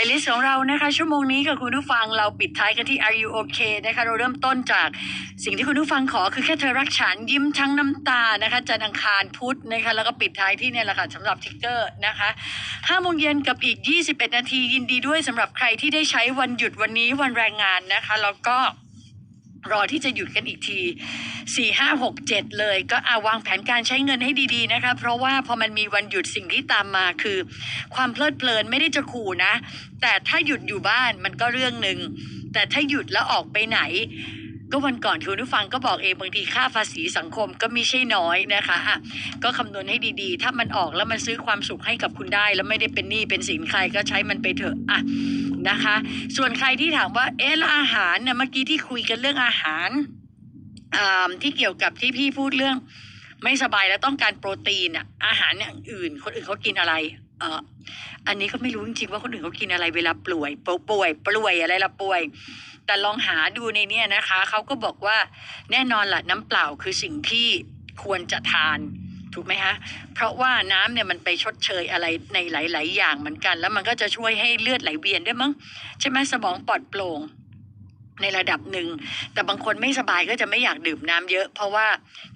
ในลิสต์ของเรานะคะชั่วโมงนี้กับคุณผู้ฟังเราปิดท้ายกันที่ Are you okay นะคะเราเริ่มต้นจากสิ่งที่คุณผู้ฟังขอคือแค่เธอรักฉันยิ้มทั้งน้ำตานะคะจันทร์อังคารพุธนะคะแล้วก็ปิดท้ายที่เนี่ยแหละค่ะสำหรับทิกเกอร์นะคะห้าโมงเย็นกับอีก 21 นาทียินดีด้วยสำหรับใครที่ได้ใช้วันหยุดวันนี้วันแรงงานนะคะแล้วก็ รอที่จะหยุดกันอีกที 4 5 6 7 เลยก็อาวางแผนการใช้เงินให้ดีๆนะคะเพราะว่าพอมันมีวันหยุดสิ่งที่ตามมาคือ ความเพลิดเพลินไม่ได้จะขู่นะ แต่ถ้าหยุดอยู่บ้านมันก็เรื่องหนึ่ง แต่ถ้าหยุดแล้วออกไปไหน ก็วันก่อนคุณผู้ฟังก็บอกเองบางทีค่าภาษีสังคมก็ไม่ใช่น้อยนะคะอะก็คำนวณให้ดีๆ ถ้ามันออกแล้วมันซื้อความสุขให้กับคุณได้ แล้วไม่ได้เป็นหนี้เป็นสินใครก็ใช้มันไปเถอะอะ นะคะ ส่วนใครที่ถามว่าเอ๊ะอาหารเนี่ยเมื่อกี้ที่คุยกันเรื่องอาหารที่เกี่ยวกับที่พี่พูดเรื่อง ไม่สบายแล้วต้องการโปรตีนอะอาหารอย่างอื่น คนอื่นเขากินอะไรเอออันนี้ก็ไม่รู้จริงๆว่าคนอื่นเขากินอะไรเวลาป่วยป่วยป่วยอะไรละป่วย แต่ลองหาดูในเนี้ยนะคะเขาก็บอกว่าแน่นอนละน้ำเปล่าคือสิ่งที่ควรจะทาน ถูกไหมคะเพราะว่าน้ำเนี่ยมันไปชดเชยอะไรในหลาย ๆ อย่างเหมือนกัน แล้วมันก็จะช่วยให้เลือดไหลเวียนด้วยมั้งใช่ไหมสมองปลอดโปร่งในระดับหนึ่ง แต่บางคนไม่สบายก็จะไม่อยากดื่มน้ำเยอะ เพราะว่า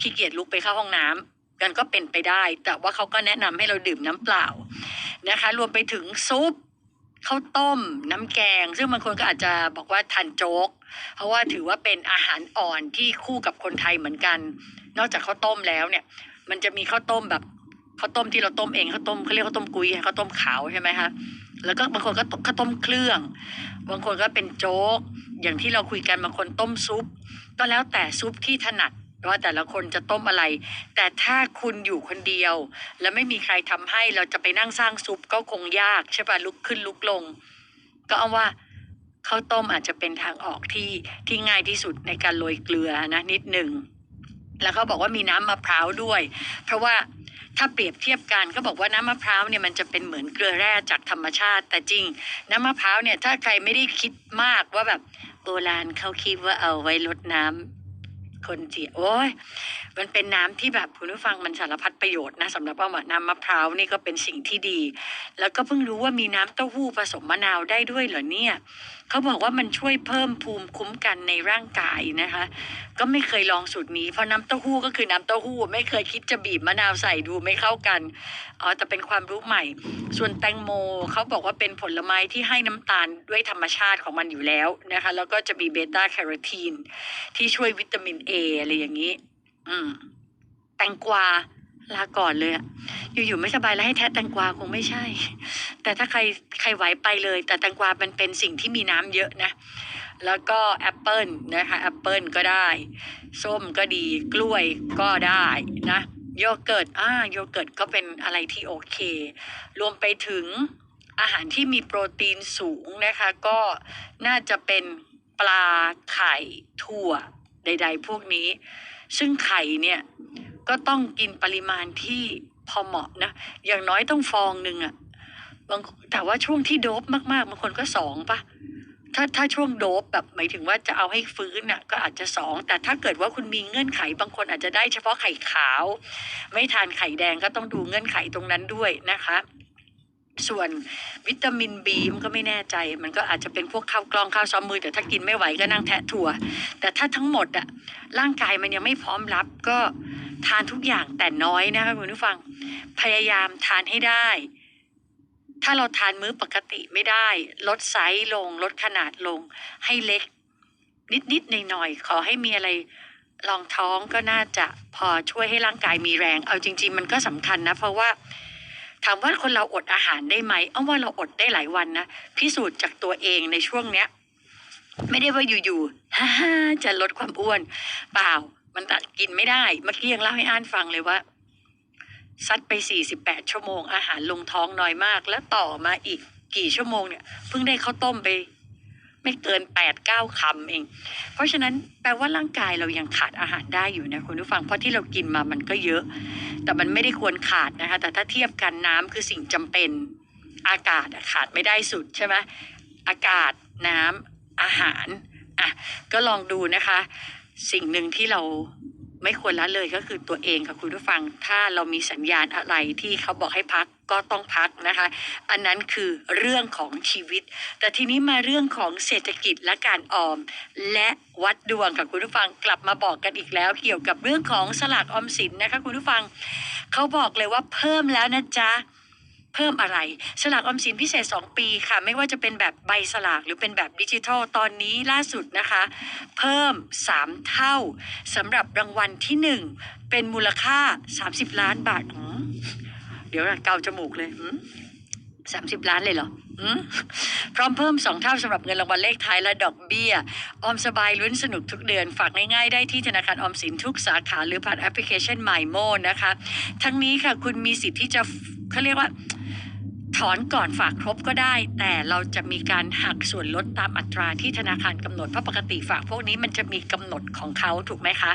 ขี้เกียจลุกไปเข้าห้องน้ำกันก็เป็นไปได้ แต่ว่าเขาก็แนะนำให้เราดื่มน้ำเปล่านะคะ รวมไปถึงซุปข้าวต้ม น้ำแกง ซึ่งบางคนก็อาจจะบอกว่าทานโจ๊ก เพราะว่าถือว่าเป็นอาหารอ่อนที่คู่กับคนไทยเหมือนกัน นอกจากข้าวต้มแล้วเนี่ย มันจะมีข้าวต้มแบบข้าวต้มที่เราต้มเองข้าวต้มเขาเรียกข้าวต้มกุยข้าวต้มขาวใช่ไหมคะแล้วก็บางคนก็ข้าวต้มเครื่อง บางคนก็เป็นโจ๊ก อย่างที่เราคุยกันบางคนต้มซุป ก็แล้วแต่ซุปที่ถนัดว่าแต่ละคนจะต้มอะไร แต่ถ้าคุณอยู่คนเดียว แล้วไม่มีใครทำให้เราจะไปนั่งสร้างซุปก็คงยากใช่ปะลุกขึ้นลุกลง ก็เอาว่าข้าวต้มอาจจะเป็นทางออกที่ที่ง่ายที่สุดในการโรยเกลือนะนิดหนึ่ง แล้วเขาบอกว่ามีน้ำมะพร้าวด้วย เพราะว่าถ้าเปรียบเทียบกันก็บอกว่าน้ำมะพร้าวเนี่ยมันจะเป็นเหมือนเกลือแร่จากธรรมชาติ แต่จริง น้ำมะพร้าวเนี่ยถ้าใครไม่ได้คิดมากว่าแบบโบราณเขาคิดว่าเอาไว้ลดน้ำ คนเสียโอ้ยมันเป็นน้ำที่แบบคุณผู้ฟังมันสารพัดประโยชน์นะสำหรับว่าน้ำมะพร้าวนี่ก็เป็นสิ่งที่ดี แล้วก็เพิ่งรู้ว่ามีน้ำเต้าหู้ผสมมะนาวได้ด้วยเหรอเนี่ยเขาบอกว่ามันช่วยเพิ่มภูมิคุ้มกันในร่างกายนะคะ ก็ไม่เคยลองสูตรนี้เพราะน้ำเต้าหู้ก็คือน้ำเต้าหู้ไม่เคยคิดจะบีบมะนาวใส่ดูไม่เข้ากันอ๋อแต่เป็นความรู้ใหม่ ส่วนแตงโมเขาบอกว่าเป็นผลไม้ที่ให้น้ำตาลด้วยธรรมชาติของมันอยู่แล้วนะคะ แล้วก็จะมีเบต้าแคโรทีนที่ช่วยวิตามินเอออะไรอย่างนี้ อืม แตงกวาลาก่อนเลยอะอยู่ๆไม่สบายแล้วให้แทะแตงกวาคงไม่ใช่ แต่ถ้าใครใครไหวไปเลย แต่แตงกวามันเป็นสิ่งที่มีน้ำเยอะนะ แล้วก็แอปเปิลนะคะแอปเปิลก็ได้ ส้มก็ดีกล้วยก็ได้นะ โยเกิร์ตอ่าโยเกิร์ตก็เป็นอะไรที่โอเค รวมไปถึงอาหารที่มีโปรตีนสูงนะคะ ก็น่าจะเป็นปลาไข่ถั่ว ใด ๆ พวกนี้ ซึ่งไข่เนี่ยก็ต้องกินปริมาณที่พอเหมาะนะ อย่างน้อยต้องฟองหนึ่งอะบางแต่ว่าช่วงที่โดบมากๆบางคนก็สองปะถ้าถ้าช่วงโดบแบบหมายถึงว่าจะเอาให้ฟื้นน่ะก็อาจจะสอง แต่ถ้าเกิดว่าคุณมีเงื่อนไขบางคนอาจจะได้เฉพาะไข่ขาว ไม่ทานไข่แดงก็ต้องดูเงื่อนไขตรงนั้นด้วยนะคะ ส่วนวิตามินบีมันก็ไม่แน่ใจ มันก็อาจจะเป็นพวกข้าวกล้องข้าวซ้อมมือแต่ถ้ากินไม่ไหวก็นั่งแทะถั่ว แต่ถ้าทั้งหมดอะร่างกายมันยังไม่พร้อมรับก็ทานทุกอย่างแต่น้อยนะคะคุณผู้ฟัง พยายามทานให้ได้ ถ้าเราทานมื้อปกติไม่ได้ ลดไซส์ลง ลดขนาดลง ให้เล็ก นิดๆหน่อยๆขอให้มีอะไรรองท้องก็น่าจะพอช่วยให้ร่างกายมีแรง เอาจริง ๆ มันก็สำคัญนะเพราะว่า ถามว่าคนเราอดอาหารได้ไหมเอาว่าเราอดได้หลายวันนะพิสูจน์จากตัวเองในช่วงเนี้ย ไม่ได้ว่าอยู่ๆฮ่าฮ่าจะลดความอ้วน เปล่า มันตัดกินไม่ได้ เมื่อกี้ยังเล่าให้อ่านฟังเลยว่าซัดไป 48 ชั่วโมงอาหารลงท้องน้อยมาก แล้วต่อมาอีกกี่ชั่วโมงเนี่ยเพิ่งได้ข้าวต้มไป ไม่เกินแปดเก้าคำเอง เพราะฉะนั้นแปลว่าร่างกายเรายังขาดอาหารได้อยู่นะคุณผู้ฟัง เพราะที่เรากินมามันก็เยอะ แต่มันไม่ได้ควรขาดนะคะ แต่ถ้าเทียบกันน้ำคือสิ่งจำเป็น อากาศขาดไม่ได้สุดใช่ไหมอากาศน้ำอาหารอะก็ลองดูนะคะ สิ่งหนึ่งที่เรา ไม่ควรละเลยก็คือตัวเองค่ะคุณผู้ฟัง ถ้าเรามีสัญญาณอะไรที่เขาบอกให้พักก็ต้องพักนะคะ อันนั้นคือเรื่องของชีวิต แต่ทีนี้มาเรื่องของเศรษฐกิจและการออม และวัดดวงค่ะคุณผู้ฟังกลับมาบอกกันอีกแล้ว เกี่ยวกับเรื่องของสลากออมสินนะคะคุณผู้ฟัง เขาบอกเลยว่าเพิ่มแล้วนะจ๊ะ เพิ่มอะไร สลากออมสินพิเศษ 2 ปีค่ะ ไม่ว่าจะเป็นแบบใบสลากหรือเป็นแบบดิจิทัลตอนนี้ล่าสุดนะคะ เพิ่ม 3 เท่าสำหรับรางวัลที่ 1 เป็นมูลค่า 30 ล้านบาท เดี๋ยวเกาจมูกเลยสามสิบล้านเลยเหรอพร้อมเพิ่ม2เท่าสำหรับเงินรางวัลเลขท้ายและดอกเบี้ย ออมสบายลุ้นสนุกทุกเดือน ฝากง่ายๆได้ที่ธนาคารออมสินทุกสาขาหรือผ่านแอปพลิเคชัน My Mo นะคะ ทั้งนี้ค่ะคุณมีสิทธิ์ที่จะเขาเรียกว่า อนก่อนฝากครบก็ได้ แต่เราจะมีการหักส่วนลดตามอัตราที่ธนาคารกำหนดเพราะปกติฝากพวกนี้มันจะมีกำหนดของเขาถูกไหมคะ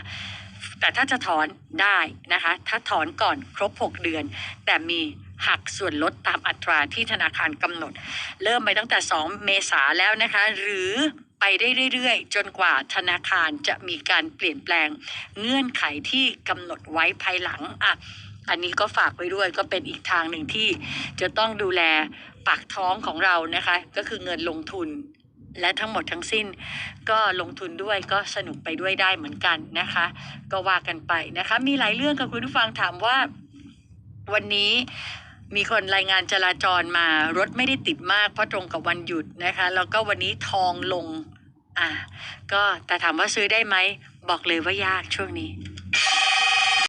แต่ถ้าจะถอนได้นะคะ ถ้าถอนก่อนครบ 6 เดือน แต่มีหักส่วนลดตามอัตราที่ธนาคารกำหนด เริ่มไปตั้งแต่ 2 เมษาแล้วนะคะ หรือไปได้เรื่อยๆ จนกว่าธนาคารจะมีการเปลี่ยนแปลง เงื่อนไขที่กำหนดไว้ภายหลังอะ อันนี้ก็ฝากไว้ด้วยก็เป็นอีกทางหนึ่งที่จะต้องดูแลปากท้องของเรานะคะ ก็คือเงินลงทุน และทั้งหมดทั้งสิ้น ก็ลงทุนด้วยก็สนุกไปด้วยได้เหมือนกันนะคะ ก็ว่ากันไปนะคะ มีหลายเรื่องกับคุณผู้ฟังถามว่า วันนี้มีคนรายงานจราจรมารถไม่ได้ติดมากเพราะตรงกับวันหยุดนะคะ แล้วก็วันนี้ทองลง อะก็แต่ถามว่าซื้อได้ไหม บอกเลยว่ายากช่วงนี้